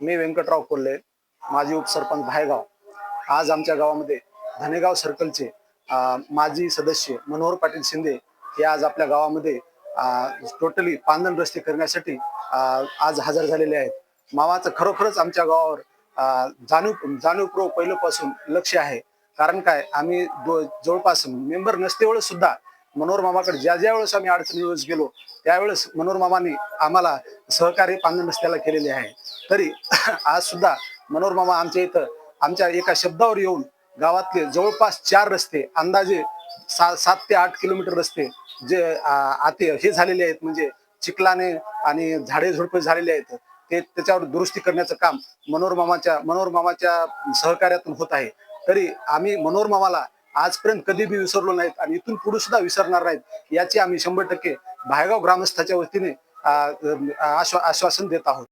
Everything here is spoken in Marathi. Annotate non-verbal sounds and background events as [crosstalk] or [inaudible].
मी व्यंकटराव कोल्हे माजी उपसरपंच भायगाव. आज आमच्या गावामध्ये धनेगाव सर्कलचे माजी सदस्य मनोहर पाटील शिंदे हे आज आपल्या गावामध्ये टोटली पांदन रस्ते करण्यासाठी आज हजर झालेले आहेत. मावाचं खरोखरच आमच्या गावावर अं, जाणीव जाणीवपूर्वक पहिल्यापासून लक्ष आहे. कारण काय आम्ही जवळपास मेंबर नसतेवेळेस सुद्धा मनोहर मामाकडे ज्या ज्या वेळेस आम्ही अडचणी गेलो त्यावेळेस मनोहर मामाने आम्हाला सहकार्य पांदन रस्त्याला केलेले आहे. तरी [clears throat] आज सुद्धा मनोरमामा आमच्या इथं आमच्या एका शब्दावर येऊन गावातले जवळपास चार रस्ते अंदाजे सा सात ते आठ किलोमीटर रस्ते जे आते हे झालेले आहेत. म्हणजे चिखलाने आणि झाडे झुडपे झालेले आहेत. ते त्याच्यावर दुरुस्ती करण्याचं काम मनोरमामाच्या मनोरमामाच्या सहकार्यातून होत आहे. तरी आम्ही मनोरमामाला आजपर्यंत कधी बी विसरलो नाहीत आणि इथून पुढे सुद्धा विसरणार नाहीत याची आम्ही शंभर टक्के भायगाव ग्रामस्थाच्या वतीने आश्वा- आश्वासन देत आहोत.